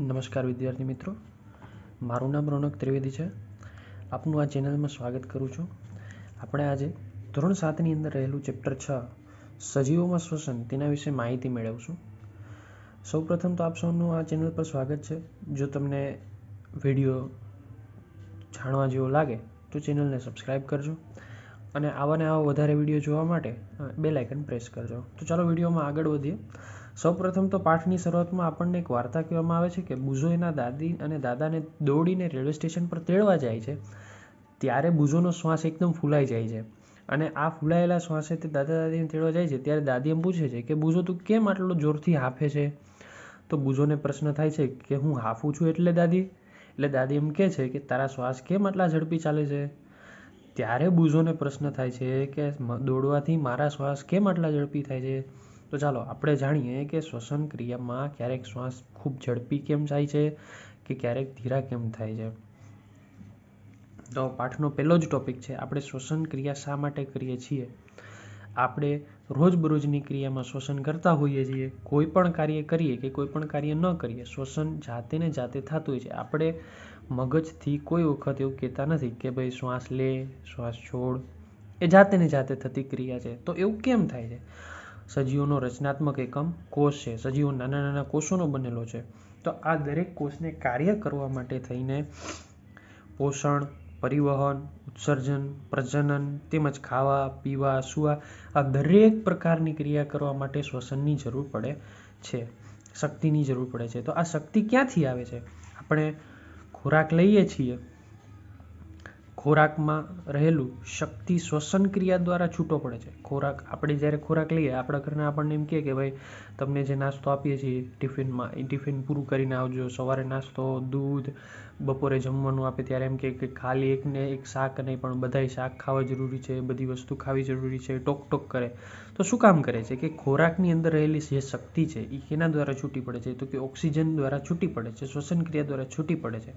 નમસ્કાર વિદ્યાર્થી મિત્રો. મારું નામ રોનક ત્રિવેદી છે. આપનું આ ચેનલમાં સ્વાગત કરું છું. આપણે આજે ધોરણ સાતની અંદર રહેલું ચેપ્ટર છ, સજીવોમાં શ્વસન, તેના વિશે માહિતી મેળવશું. સૌપ્રથમ તો આપ સૌનું આ ચેનલ પર સ્વાગત છે. જો તમને વીડિયો જાણવા જેવો લાગે, તો ચેનલને સબસ્ક્રાઈબ કરજો અને આવા ને આવા વધારે વીડિયો જોવા માટે બેલ આઇકન પ્રેસ કરજો. તો ચાલો વિડીયોમાં આગળ વધીએ. સૌપ્રથમ તો પાઠની શરૂઆતમાં આપણને એક વાર્તા કહેવામાં આવે છે કે બુઝો દાદી અને દાદાને દોડીને રેલવે સ્ટેશન પર તેડવા જાય છે. ત્યારે બુઝોનો શ્વાસ એકદમ ફૂલાઈ જાય છે. અને આ ફૂલાયેલા શ્વાસે તે દાદા દાદીને તેડવા જાય છે. ત્યારે દાદી એમ પૂછે છે કે, બુઝો, તું કેમ આટલો જોરથી હાફે છે? તો બુઝોને પ્રશ્ન થાય છે કે, હું હાફું છું એટલે દાદી? એટલે દાદી એમ કહે છે કે, તારા શ્વાસ કેમ આટલા ઝડપી ચાલે છે? ત્યારે બુઝોને પ્રશ્ન થાય છે કે દોડવાથી મારા શ્વાસ કેમ આટલા ઝડપી થાય છે? તો ચાલો, આપણે જાણીએ કે શ્વસન ક્રિયામાં ક્યારેક શ્વાસ ખૂબ ઝડપી કેમ જાય છે કે ક્યારેક ધીરા કેમ થાય છે? તો પાઠનો પહેલો જ ટોપિક છે, આપણે શ્વસન ક્રિયા શા માટે કરીએ છીએ? આપણે રોજબરોજની ક્રિયામાં શ્વસન કરતા હોઈએ છીએ, કોઈ પણ કાર્ય કરીએ કે કોઈ પણ કાર્ય ન કરીએ, શ્વસન જાતે ને જાતે થતું હોય છે. આપણે મગજથી કોઈ વખત એવું કહેતા નથી કે ભાઈ શ્વાસ લે, શ્વાસ છોડ, એ જાતે ને જાતે થતી ક્રિયા છે. તો એવું કેમ થાય છે? સજીવોનો રચનાત્મક એકમ કોષ છે. સજીવો નાના નાના કોષોનો બનેલો છે. તો આ દરેક કોષને કાર્ય કરવા માટે થઈને પોષણ, પરિવહન, ઉત્સર્જન, પ્રજનન તેમજ ખાવા, પીવા, સુવા આ દરેક પ્રકારની ક્રિયા કરવા માટે શ્વસનની જરૂર પડે છે. શક્તિની જરૂર પડે છે. તો આ શક્તિ ક્યાંથી આવે છે? આપણે ખોરાક લઈએ છીએ. ખોરાકમાં રહેલું શક્તિ શ્વસન ક્રિયા દ્વારા છૂટો પડે છે. ખોરાક, આપણે જ્યારે ખોરાક લઈએ, આપણા ઘરના આપણને એમ કહે કે ભાઈ, તમને જે નાસ્તો આપીએ છીએ, ટિફિનમાં, એ ટિફિન પૂરું કરીને આવજો. સવારે નાસ્તો, દૂધ, બપોરે જમવાનું આપે. ત્યારે એમ કે ખાલી એકને એક શાક નહીં, પણ બધાય શાક ખાવા જરૂરી છે, બધી વસ્તુ ખાવી જરૂરી છે ટોક ટોક કરે. તો શું કામ કરે છે? કે ખોરાકની અંદર રહેલી જે શક્તિ છે એ કેના દ્વારા છૂટી પડે છે? તો કે ઓક્સિજન દ્વારા છૂટી પડે છે, શ્વસન ક્રિયા દ્વારા છૂટી પડે છે.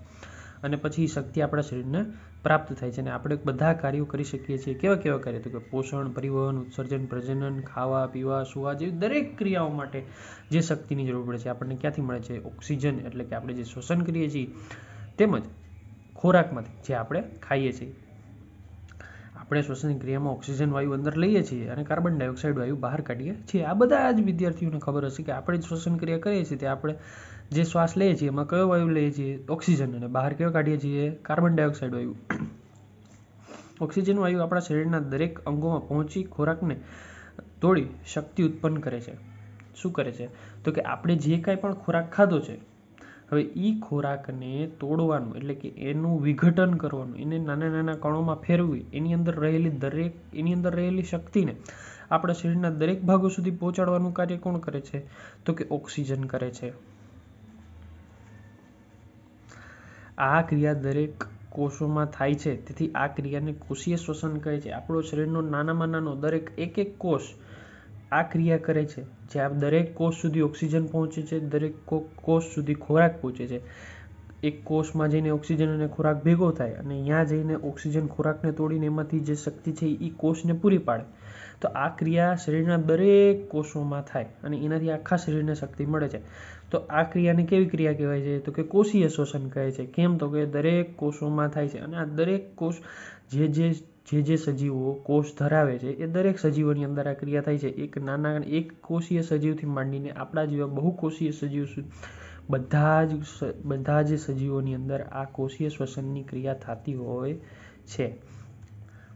અને પછી શક્તિ આપણા શરીરને પ્રાપ્ત થાય છે અને આપણે બધા કાર્યો કરી શકીએ છીએ. કેવા કેવા કાર્ય? તો કે પોષણ, પરિવહન, ઉત્સર્જન, પ્રજનન, ખાવા, પીવા, સુવા જેવી દરેક ક્રિયાઓ માટે જે શક્તિની જરૂર પડે છે, આપણને ક્યાંથી મળે છે? ઓક્સિજન એટલે કે આપણે જે શ્વસન કરીએ છીએ, તેમજ ખોરાકમાંથી જે આપણે ખાઈએ છીએ. આપણે શ્વસન ક્રિયામાં ઓક્સિજન વાયુ અંદર લઈએ છીએ અને કાર્બન ડાયોક્સાઇડ વાયુ બહાર કાઢીએ છીએ. આ બધા જ વિદ્યાર્થીઓને ખબર હશે કે આપણે શ્વસન ક્રિયા કરીએ છીએ. તે આપણે જે શ્વાસ લઈએ છીએ એમાં કયો વાયુ લઈએ છીએ ઓક્સિજન અને બહાર કયો કાઢીએ છીએ કાર્બન ડાયોક્સાઇડ વાયુ. ઓક્સિજન વાયુ આપણા શરીરના દરેક અંગોમાં પહોંચી ખોરાકને તોડી શક્તિ ઉત્પન્ન કરે છે. શું કરે છે? તો કે આપણે જે કાંઈ પણ ખોરાક ખાધો છે, હવે એ ખોરાકને તોડવાનું, એટલે કે એનું વિઘટન કરવાનું, એને નાના નાના કણોમાં ફેરવી એની અંદર રહેલી દરેક, એની અંદર રહેલી શક્તિને આપણા શરીરના દરેક ભાગો સુધી પહોંચાડવાનું કાર્ય કોણ કરે છે? તો કે ઓક્સિજન કરે છે. આ ક્રિયા દરેક કોષોમાં થાય છે. તેથી આ ક્રિયાને કોષીય શ્વસન કહે છે. આપણો શરીરનો નાનામાં નાનો દરેક એક એક કોષ આ ક્રિયા કરે છે. જે આ દરેક કોષ સુધી ઓક્સિજન પહોંચે છે, દરેક કોષ સુધી ખોરાક પહોંચે છે. એક કોષમાં જઈને ઓક્સિજન અને ખોરાક ભેગો થાય અને ત્યાં જઈને ઓક્સિજન ખોરાકને તોડીને એમાંથી જે શક્તિ છે એ કોષને પૂરી પાડે. તો આ ક્રિયા શરીરના દરેક કોષોમાં થાય અને એનાથી આખા શરીરને શક્તિ મળે છે. તો આ ક્રિયાને કેવી ક્રિયા કહેવાય છે? તો કે કોષીય શોષણ કહે છે. કેમ? તો કે દરેક કોષોમાં થાય છે. અને આ દરેક કોષ જે જે જે જે સજીવો કોષ ધરાવે છે, એ દરેક સજીવોની અંદર આ ક્રિયા થાય છે. એક નાના એક કોષીય સજીવથી માંડીને આપણા જેવા બહુકોષીય સજીવ બધા જ બધા જ સજીવોની અંદર આ કોષીય શ્વસનની ક્રિયા થતી હોય છે.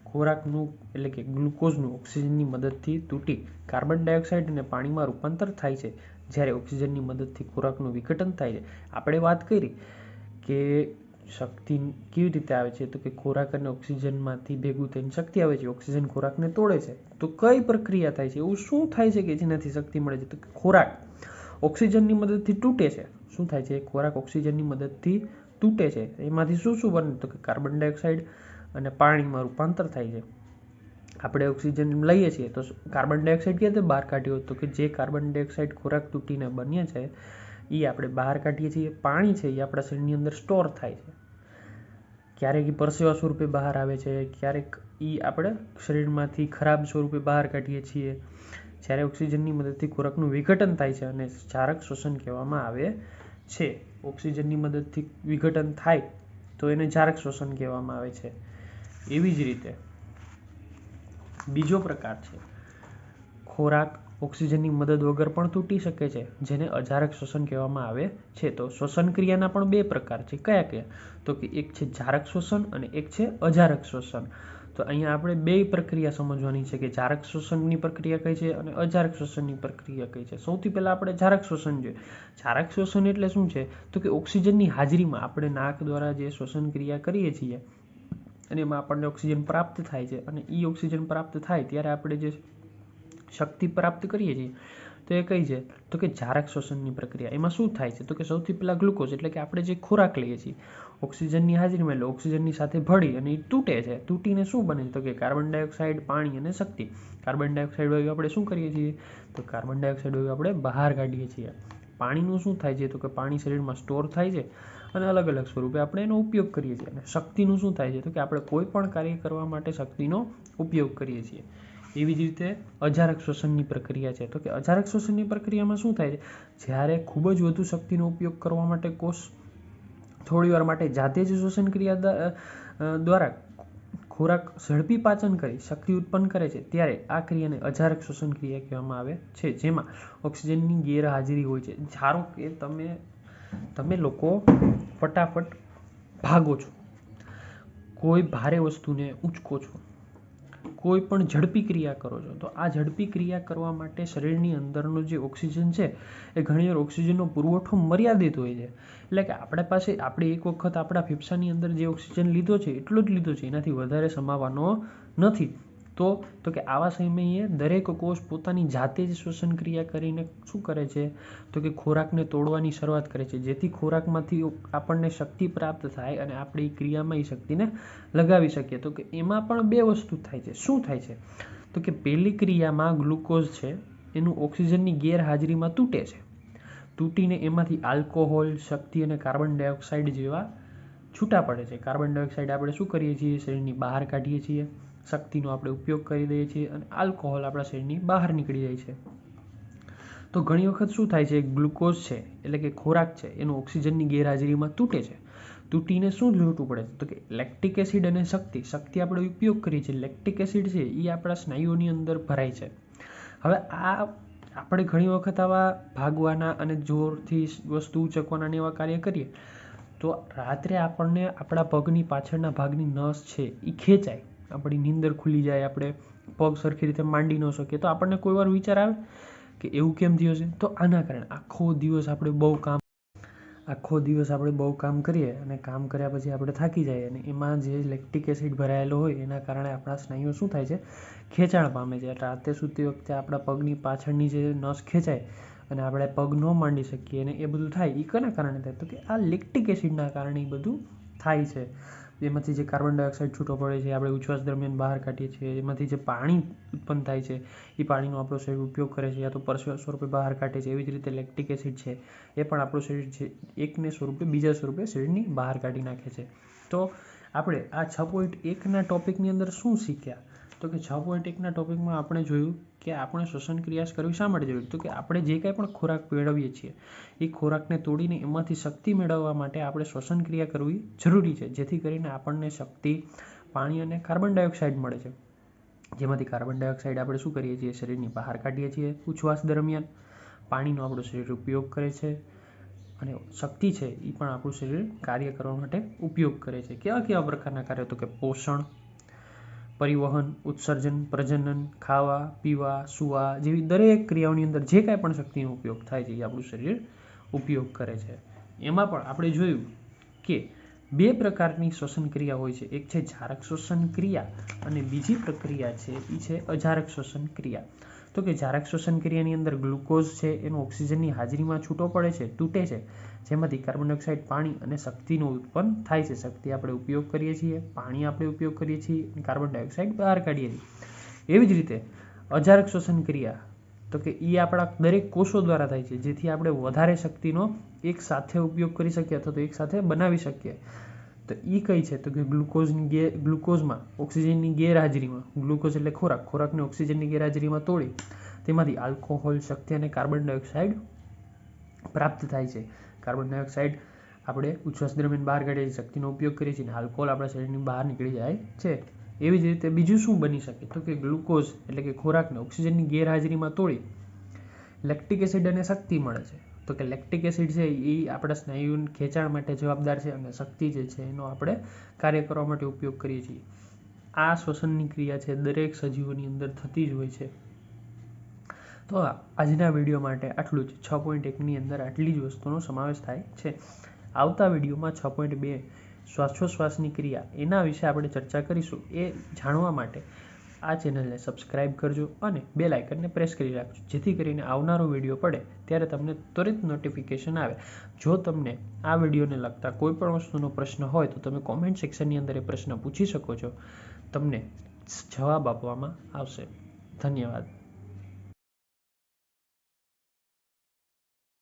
ખોરાકનું એટલે કે ગ્લુકોઝનું ઓક્સિજનની મદદથી તૂટી કાર્બન ડાયોક્સાઇડ અને પાણીમાં રૂપાંતર થાય છે. જ્યારે ઓક્સિજનની મદદથી ખોરાકનું વિઘટન થાય છે. આપણે વાત કરી કે શક્તિ કેવી રીતે આવે છે? તો કે ખોરાક અને ઓક્સિજનમાંથી ભેગું થઈને શક્તિ આવે છે. ઓક્સિજન ખોરાકને તોડે છે. તો કઈ પ્રક્રિયા થાય છે? એવું શું થાય છે કે જેનાથી શક્તિ મળે છે? તો કે ખોરાક ઓક્સિજનની મદદથી તૂટે છે. શું થાય છે? ખોરાક ઓક્સિજનની મદદથી તૂટે છે. એમાંથી શું શું બને? તો કે કાર્બન ડાયોક્સાઇડ અને પાણીમાં રૂપાંતર થાય છે. આપણે ઓક્સિજન લઈએ છીએ, તો કાર્બન ડાયોક્સાઇડ ક્યાંથી બહાર કાઢ્યો તો કે જે કાર્બન ડાયોક્સાઇડ ખોરાક તૂટીને બને છે એ આપણે બહાર કાઢીએ છીએ, પાણી છે એ આપણા શરીરની અંદર સ્ટોર થાય છે. ક્યારેક એ પરસેવા સ્વરૂપે બહાર આવે છે, ક્યારેક એ આપણે શરીરમાંથી ખરાબ સ્વરૂપે બહાર કાઢીએ છીએ. જ્યારે ઓક્સિજનની મદદથી ખોરાકનું વિઘટન થાય છે અને ચારક શ્વસન કહેવામાં આવે છે. ઓક્સિજનની મદદથી વિઘટન થાય, તો એને જારક શ્વસન કહેવામાં આવે છે. એવી જ રીતે બીજો પ્રકાર છે. ખોરાક ઓક્સિજનની મદદ વગર પણ તૂટી શકે છે, જેને અજારક શ્વસન કહેવામાં આવે છે. તો શ્વસન ક્રિયાના પણ બે પ્રકાર છે. કયા કયા? તો કે એક છે જારક શ્વસન અને એક છે અજારક શ્વસન. તો અહીંયા આપણે બે પ્રક્રિયા સમજવાની છે કે જારક શ્વસનની પ્રક્રિયા કઈ છે અને અજારક શ્વસનની પ્રક્રિયા કઈ છે. સૌથી પહેલાં આપણે જારક શ્વસન જોઈએ. જારક શ્વસન એટલે શું છે? તો કે ઓક્સિજનની હાજરીમાં આપણે નાક દ્વારા જે શ્વસન ક્રિયા કરીએ છીએ અને એમાં આપણને ઓક્સિજન પ્રાપ્ત થાય છે. અને એ ઓક્સિજન પ્રાપ્ત થાય ત્યારે આપણે જે શક્તિ પ્રાપ્ત કરીએ છીએ, તો એ કઈ છે? તો કે જારક શ્વસનની પ્રક્રિયા. એમાં શું થાય છે? તો કે સૌથી પહેલાં ગ્લુકોઝ એટલે કે આપણે જે ખોરાક લઈએ છીએ, ઓક્સિજનની હાજરીમાં એટલે ઓક્સિજનની સાથે ભળી અને એ તૂટે છે. તૂટીને શું બને છે? તો કે કાર્બન ડાયોક્સાઇડ, પાણી અને શક્તિ. કાર્બન ડાયોક્સાઇડ વાયુ આપણે શું કરીએ છીએ? તો કાર્બન ડાયોક્સાઇડ વાયુ આપણે બહાર કાઢીએ છીએ. પાણીનું શું થાય છે? તો કે પાણી શરીરમાં સ્ટોર થાય છે. અને અલગ અલગ સ્વરૂપે આપણે એનો ઉપયોગ કરીએ છીએ. અને શક્તિનું શું થાય છે? તો કે આપણે કોઈ પણ કાર્ય કરવા માટે શક્તિનો ઉપયોગ કરીએ છીએ. એવી જ રીતે અજારક શ્વસનની પ્રક્રિયા છે. તો કે અજારક શ્વસનની પ્રક્રિયામાં શું થાય છે? જ્યારે ખૂબ જ વધુ શક્તિનો ઉપયોગ કરવા માટે કોષ થોડી વાર માટે જાતે જ શ્વસન ક્રિયા દ્વારા ખોરાક ઝડપી પાચન કરી શક્તિ ઉત્પન્ન કરે છે, ત્યારે આ ક્રિયાને અજારક શ્વસન ક્રિયા કહેવામાં આવે છે. જેમાં ઓક્સિજનની ગેરહાજરી હોય છે. ધારો કે તમે તમે લોકો ફટાફટ ભાગો છો. કોઈ ભારે વસ્તુને ઉંચકો છો. કોઈ પણ ઝડપી ક્રિયા કરો છો. તો આ ઝડપી ક્રિયા કરવા માટે શરીરની અંદરનો જે ઓક્સિજન છે, એ ઘણીવાર ઓક્સિજનનો પુરવઠો મર્યાદિત હોય છે. એટલે કે આપણે પાસે, આપણે એક વખત આપણા ફેફસાની અંદર જે ઓક્સિજન લીધો છે, એટલો જ લીધો છે. એનાથી વધારે સમાવવાનો નથી. તો તો કે આવા સમયે દરેક કોષ પોતાની જાતે જ શ્વસન ક્રિયા કરીને શું કરે છે? તો કે ખોરાકને તોડવાની શરૂઆત કરે છે. જેથી ખોરાકમાંથી આપણને શક્તિ પ્રાપ્ત થાય અને આપણે એ ક્રિયામાં એ શક્તિને લગાવી શકીએ. તો કે એમાં પણ બે વસ્તુ થાય છે. શું થાય છે? તો કે પહેલી ક્રિયામાં ગ્લુકોઝ છે, એનું ઓક્સિજનની ગેરહાજરીમાં તૂટે છે. તૂટીને એમાંથી આલ્કોહોલ, શક્તિ અને કાર્બન ડાયોક્સાઇડ જેવા છૂટા પડે છે. કાર્બન ડાયોક્સાઇડ આપણે શું કરીએ છીએ? શરીરની બહાર કાઢીએ છીએ. શક્તિનો આપણે ઉપયોગ કરી દઈએ છીએ અને આલ્કોહોલ આપણા શરીરની બહાર નીકળી જાય છે. તો ઘણી વખત શું થાય છે ગ્લુકોઝ છે, એટલે કે ખોરાક છે, એનું ઓક્સિજનની ગેરહાજરીમાં તૂટે છે. તૂટીને શું લૂંટવું પડે તો કે લેક્ટિક એસિડ અને શક્તિ. શક્તિ આપણે ઉપયોગ કરીએ છીએ. લેક્ટિક એસિડ છે એ આપણા સ્નાયુઓની અંદર ભરાય છે. હવે આ આપણે ઘણી વખત આવા ભાગવાના અને જોરથી વસ્તુ ઉચકવાના એવા કાર્ય કરીએ, તો રાત્રે આપણને આપણા પગની પાછળના ભાગની નસ છે એ ખેંચાય. આપણી નીંદર ખુલી જાય, આપણે પગ સરખી રીતે માંડી ન શકીએ. તો આપણને કોઈ વાર વિચાર આવે કે એવું કેમ થયું છે? તો આના કારણે આખો દિવસ આપણે બહુ કામ આખો દિવસ આપણે બહુ કામ કરીએ અને કામ કર્યા પછી આપણે થાકી જઈએ. અને એમાં જે લેક્ટિક એસિડ ભરાયેલો હોય, એના કારણે આપણા સ્નાયુઓ શું થાય છે? ખેંચાણ પામે છે. રાતે સૂતી વખતે આપણા પગની પાછળની જે નસ ખેંચાય અને આપણે પગ ન માંડી શકીએ અને એ બધું થાય એ કના કારણે થાય? તો કે આ લેક્ટિક એસિડના કારણે એ બધું થાય છે. એમાંથી જે કાર્બન ડાયોક્સાઇડ છૂટો પડે છે, આપણે ઉચ્છ્વાસ દરમિયાન બહાર કાઢીએ છીએ, એમાંથી જે પાણી ઉત્પન્ન થાય છે, એ પાણીનો આપણો શરીર ઉપયોગ કરે છે, યા તો પરસેવા સ્વરૂપે બહાર કાઢે છે, એવી જ રીતે લેક્ટિક એસિડ છે, એ પણ આપણું શરીર છે એકને સ્વરૂપે, બીજા સ્વરૂપે શરીરની બહાર કાઢી નાખે છે. તો આપણે આ છ પોઈન્ટ એકના ટોપિકની અંદર શું શીખ્યા? તો કે છ પોઈન્ટ ટોપિકમાં આપણે જોયું કે આપણે શ્વસન ક્રિયા કરવી શા માટે જરૂરી? તો કે આપણે જે કાંઈ પણ ખોરાક મેળવીએ છીએ, એ ખોરાકને તોડીને એમાંથી શક્તિ મેળવવા માટે આપણે શ્વસન ક્રિયા કરવી જરૂરી છે. જેથી કરીને આપણને શક્તિ, પાણી અને કાર્બન ડાયોક્સાઇડ મળે છે. જેમાંથી કાર્બન ડાયોક્સાઇડ આપણે શું કરીએ છીએ? શરીરની બહાર કાઢીએ છીએ ઉછવાસ દરમિયાન. પાણીનો આપણું શરીર ઉપયોગ કરે છે અને શક્તિ છે એ પણ આપણું શરીર કાર્ય કરવા માટે ઉપયોગ કરે છે. કેવા કેવા પ્રકારના કાર્યો? તો કે પોષણ પરિવહન, ઉત્સર્જન, પ્રજનન, ખાવા, પીવા, સુવા જેવી દરેક ક્રિયાઓની અંદર જે કાંઈ પણ શક્તિનો ઉપયોગ થાય છે એ આપણું શરીર ઉપયોગ કરે છે. એમાં પણ આપણે જોયું કે બે પ્રકારની શ્વસન ક્રિયા હોય છે. એક છે જારક શ્વસન ક્રિયા અને બીજી પ્રક્રિયા છે એ છે અજારક શ્વસન ક્રિયા. તો કે જારક શ્વસન ક્રિયાની અંદર ગ્લુકોઝ છે, એનો ઓક્સિજનની હાજરીમાં છૂટો પડે છે, તૂટે છે, જેમાંથી કાર્બન ડાયોક્સાઇડ પાણી અને શક્તિનો ઉત્પન્ન થાય છે. શક્તિ આપણે ઉપયોગ કરીએ છીએ, પાણી આપણે ઉપયોગ કરીએ છીએ, અને કાર્બન ડાયોક્સાઇડ બહાર કાઢીએ છીએ. એવી જ રીતે અજારક શ્વસન ક્રિયા, તો કે એ આપણા દરેક કોષો દ્વારા થાય છે, જેથી આપણે વધારે શક્તિનો એક સાથે ઉપયોગ કરી શકીએ અથવા તો એક સાથે બનાવી શકીએ. તો એ કઈ છે? તો કે ગ્લુકોઝની ગે, ગ્લુકોઝમાં, ઓક્સિજનની ગેરહાજરીમાં, ગ્લુકોઝ એટલે ખોરાક, ખોરાકને ઓક્સિજનની ગેરહાજરીમાં તોડી, તેમાંથી આલ્કોહોલ, શક્તિ અને કાર્બન ડાયોક્સાઇડ પ્રાપ્ત થાય છે. કાર્બન ડાયોક્સાઇડ આપણે ઉચ્છ્વાસ દરમિયાન બહાર કાઢીએ શક્તિનો ઉપયોગ કરીએ છીએ અને આલ્કોહોલ આપણા શરીરની બહાર નીકળી જાય છે. એવી જ રીતે બીજું શું બની શકે? તો કે ગ્લુકોઝ એટલે કે ખોરાકને ઓક્સિજનની ગેરહાજરીમાં તોડી, લેક્ટિક એસિડ અને શક્તિ મળે છે. તો કે લેક્ટિક એસિડ છે એ આપણા સ્નાયુ ખેંચાણ માટે જવાબદાર છે અને શક્તિ જે છે એનો આપણે કાર્ય કરવા માટે ઉપયોગ કરીએ છીએ. આ શ્વસનની ક્રિયા છે દરેક સજીવોની અંદર થતી જ હોય છે. તો આજના વીડિયો માટે આટલું જ. છ પોઈન્ટ એકની અંદર આટલી જ વસ્તુનો સમાવેશ થાય છે. આવતા વિડીયોમાં છ પોઈન્ટ બે શ્વાસોશ્વાસની ક્રિયા એના વિશે આપણે ચર્ચા કરીશું એ જાણવા માટે. આ ચેનલને સબસ્ક્રાઇબ કરજો અને બે લાઇકનને પ્રેસ કરી રાખજો. જેથી કરીને આવનારો વીડિયો પડે ત્યારે તમને ત્વરિત નોટિફિકેશન આવે. જો તમને આ વિડીયોને લગતા કોઈ પણ વસ્તુનો પ્રશ્ન હોય તો તમે કોમેન્ટ સેક્શનની અંદર એ પ્રશ્ન પૂછી શકો છો. તમને જવાબ આપવામાં આવશે. ધન્યવાદ.